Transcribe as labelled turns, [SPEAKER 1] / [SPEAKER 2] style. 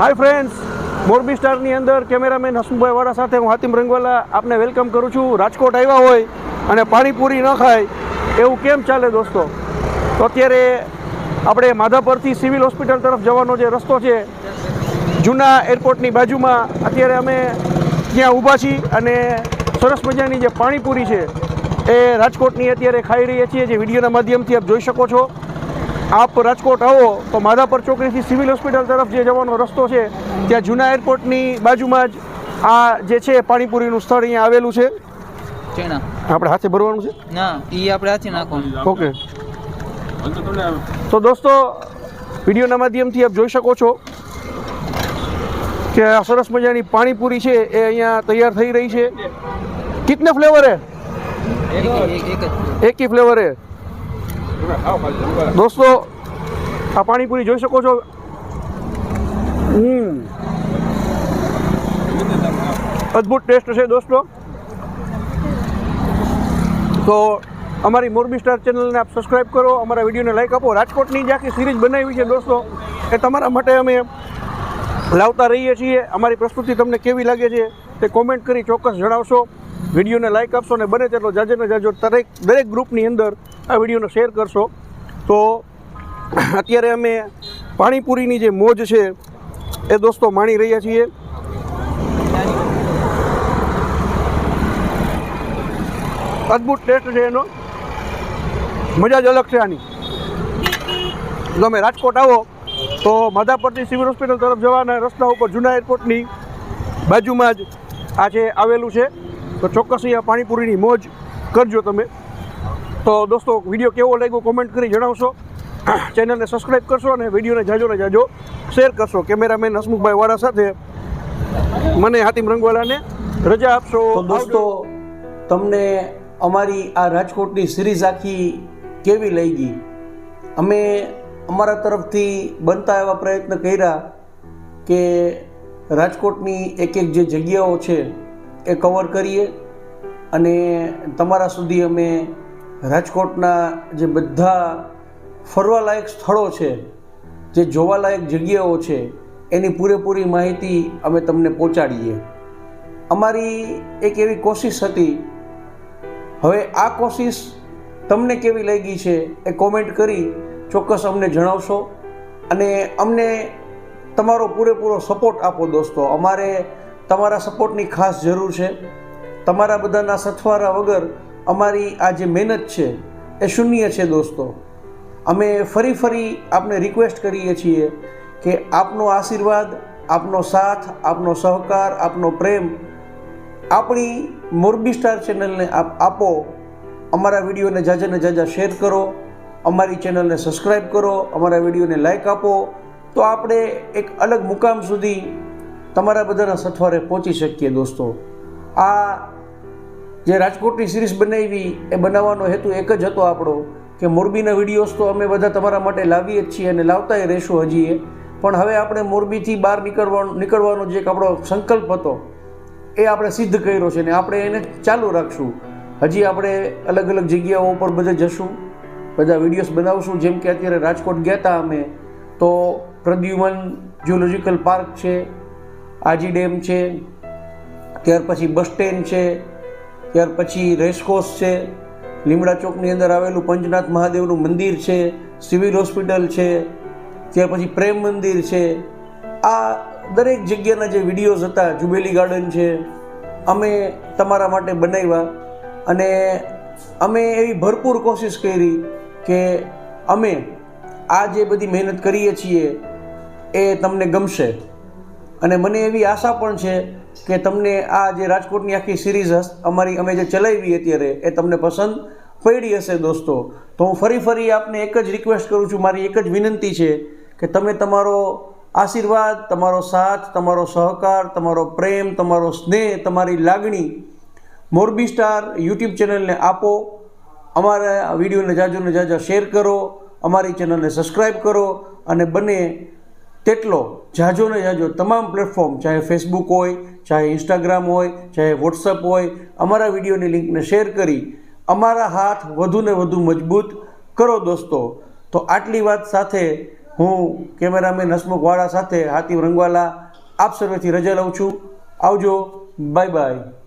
[SPEAKER 1] Hi friends Morbi સ્ટારની અંદર cameraman Hasmubhai વાળા સાથે હું હાતિમ રંગવાલા આપને વેલકમ કરું છું. રાજકોટ આવ્યા હોય અને પાણીપુરી ન ખાય, એવું કેમ ચાલે દોસ્તો? તો અત્યારે આપણે માધાપરથી સિવિલ હોસ્પિટલ તરફ જવાનો જે રસ્તો છે, જૂના એરપોર્ટની બાજુમાં અત્યારે અમે ત્યાં ઊભા છીએ અને સરસ મજાની જે પાણીપુરી છે, એ રાજકોટની અત્યારે ખાઈ રહીએ છીએ. જે વિડીયોના માધ્યમથી આપ જોઈ શકો છો. આપ રાજકોટ આવો તો માધાપર ચોકડીથી સિવિલ હોસ્પિટલ તરફ જે જવાનો રસ્તો છે ત્યાં જૂના એરપોર્ટની બાજુમાં જ આ જે છે પાણીપુરીનું સ્થળ અહીંયા આવેલું છે. આપણે હાથે ભરવાનું છે?
[SPEAKER 2] ના એ આપણે હાથે નાખવાનું.
[SPEAKER 1] ઓકે. તો દોસ્તો વિડીયોના માધ્યમથી આપ જોઈ શકો છો કે આ સરસ મજાની પાણીપુરી છે એ અહીંયા તૈયાર થઈ રહી છે. કિતને ફ્લેવર હે?
[SPEAKER 2] એક એક- એક જ.
[SPEAKER 1] એક ही દોસ્તો, આ પાણીપુરી જોઈ શકો છો. હમ. અદ્ભુત ટેસ્ટ છે દોસ્તો. તો અમારી મોરબી સ્ટાર ચેનલને આપ સબસ્ક્રાઈબ કરો, અમારા વિડીયોને લાઈક આપો. રાજકોટની જે આખી સિરીઝ બનાવી છે દોસ્તો. એ તમારા માટે અમે લાવતા રહીએ છીએ. અમારી પ્રસ્તુતિ તમને કેવી લાગે છે તે કોમેન્ટ કરી ચોક્કસ જણાવશો. વિડીયોને લાઈક આપશો અને બને તેટલો જાજે ને જાજો દરેક દરેક ગ્રુપની અંદર આ વિડીયોને શેર કરશો. તો અત્યારે અમે પાણીપુરીની જે મોજ છે એ દોસ્તો માણી રહ્યા છીએ. અદ્ભુત ટેસ્ટ છે એનો. મજા જ અલગ છે આની. તમે રાજકોટ આવો, તો માધાપરથી સિવિલ હોસ્પિટલ તરફ જવાના રસ્તા ઉપર જૂના એરપોર્ટની બાજુમાં જ આ છે, આવેલું છે. તો ચોક્કસ અહીંયા પાણીપુરીની મોજ કરજો તમે. તો દોસ્તો વીડિયો કેવો લાગ્યો કોમેન્ટ કરી જણાવશો. ચેનલને સબસ્ક્રાઈબ કરશો અને વિડીયોને જાજો ને જાજો. શેર કરશો. કેમેરામેન હસમુખભાઈ વાળા સાથે મને હાતિમ રંગવાલાને રજા આપશો.
[SPEAKER 3] દોસ્તો તમને અમારી આ રાજકોટની સિરીઝ આખી કેવી લઈ ગઈ અમે અમારા તરફથી બનતા એવા પ્રયત્ન કર્યા કે રાજકોટની એક એક જે જગ્યાઓ છે એ કવર કરીએ અને તમારા સુધી અમે રાજકોટના જે બધા ફરવાલાયક સ્થળો છે, જે જોવાલાયક જગ્યાઓ છે, એની પૂરેપૂરી માહિતી અમે તમને પહોંચાડીએ. અમારી એક એવી કોશિશ હતી, હવે આ કોશિશ તમને કેવી લાગી છે એ કોમેન્ટ કરી ચોક્કસ અમને જણાવશો અને અમને તમારો પૂરેપૂરો સપોર્ટ આપો દોસ્તો. અમારે તમારા સપોર્ટની ખાસ જરૂર છે. તમારા બધાના સથવારા વગર અમારી આ જે મહેનત છે, એ શૂન્ય છે દોસ્તો. અમે ફરી ફરી આપને રિક્વેસ્ટ કરીએ છીએ કે આપનો આશીર્વાદ, આપનો સાથ, આપનો સહકાર, આપનો પ્રેમ આપણી મોરબી સ્ટાર ચેનલને આપ આપો. અમારા વિડીયોને જાજા ને જાજા શેર કરો, અમારી ચેનલને સબસ્ક્રાઈબ કરો, અમારા વિડીયોને લાઈક આપો. તો આપણે એક અલગ મુકામ સુધી તમારા બધાના સથવારે પહોંચી શકીએ દોસ્તો. આ જે રાજકોટની સિરીઝ બનાવી, એ બનાવવાનો હેતુ એક જ હતો આપણો, કે મોરબીના વિડીયોઝ તો અમે બધા તમારા માટે લાવીએ જ છીએ અને લાવતાય રહીશું હજીએ પણ હવે આપણે મોરબીથી બહાર નીકળવાનો નીકળવાનો જે એક આપણો સંકલ્પ હતો, એ આપણે સિદ્ધ કર્યો છે ને આપણે એને ચાલુ રાખશું. હજી આપણે અલગ અલગ જગ્યાઓ ઉપર બધે જશું, બધા વિડીયોઝ બનાવશું. જેમ કે અત્યારે રાજકોટ ગયા હતા અમે, તો પ્રદ્યુમન જુઓલોજિકલ પાર્ક છે, આજી ડેમ છે, ત્યાર પછી બસ સ્ટેન્ડ છે ત્યાર પછી રેસકોર્સ છે, લીમડા ચોકની અંદર આવેલું પંચનાથ મહાદેવનું મંદિર છે, સિવિલ હોસ્પિટલ છે, ત્યાર પછી પ્રેમ મંદિર છે. આ દરેક જગ્યાના જે વિડીયોઝ હતા, જુબેલી ગાર્ડન છે, અમે તમારા માટે બનાવ્યા અને અમે એવી ભરપૂર કોશિશ કરી કે અમે આ જે બધી મહેનત કરીએ છીએ એ તમને ગમશે. અને મને એવી આશા પણ છે કે તમને આ જે રાજકોટની આખી સિરીઝ અમારી અમે જે ચલાવી અત્યારે, એ તમને પસંદ પડી હશે દોસ્તો. તો હું ફરી ફરી આપને એક જ રિક્વેસ્ટ કરું છું, મારી એક જ વિનંતી છે કે તમે તમારો આશીર્વાદ, તમારો સાથ, તમારો સહકાર, તમારો પ્રેમ, તમારો સ્નેહ, તમારી લાગણી મોરબી સ્ટાર યુટ્યુબ ચેનલને આપો. અમારા વિડીયોને જાજો ને જાજા શેર કરો, અમારી ચેનલને સબસ્ક્રાઈબ કરો અને બને તેટલો જાજો ને જાજો તમામ પ્લેટફોર્મ ચાહે ફેસબુક હોય, ચાહે ઇન્સ્ટાગ્રામ હોય, ચાહે વોટ્સઅપ હોય, અમારા વિડીયોની લિંકને શેર કરી અમારા હાથ વધુ ને વધુ મજબૂત કરો દોસ્તો. તો આટલી વાત સાથે હું કેમેરામેન હસમુખ વાળા સાથે હાતિમ રંગવાલા આપ સર્વેથી રજા લઉં છું. આવજો. Bye bye